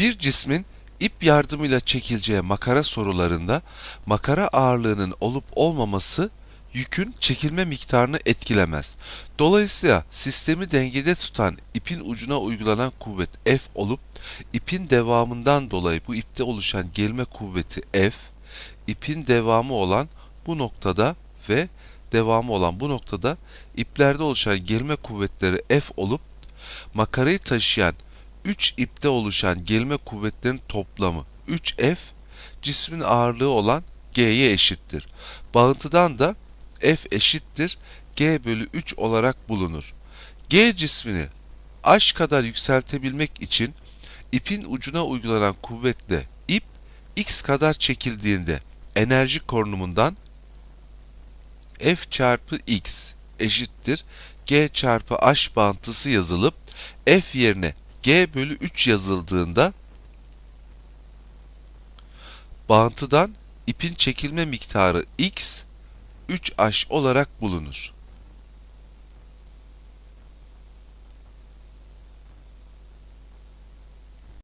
Bir cismin ip yardımıyla çekileceği makara sorularında makara ağırlığının olup olmaması yükün çekilme miktarını etkilemez. Dolayısıyla sistemi dengede tutan ipin ucuna uygulanan kuvvet F olup ipin devamından dolayı bu ipte oluşan gelme kuvveti F, ipin devamı olan bu noktada ve devamı olan bu noktada iplerde oluşan gelme kuvvetleri F olup makarayı taşıyan 3 ipte oluşan gelme kuvvetlerin toplamı 3F cismin ağırlığı olan G'ye eşittir. Bağıntıdan da F eşittir G bölü 3 olarak bulunur. G cismini H kadar yükseltebilmek için ipin ucuna uygulanan kuvvetle ip X kadar çekildiğinde enerji korunumundan F çarpı X eşittir G çarpı H bağıntısı yazılıp F yerine G bölü 3 yazıldığında bağıntıdan ipin çekilme miktarı X 3H olarak bulunur.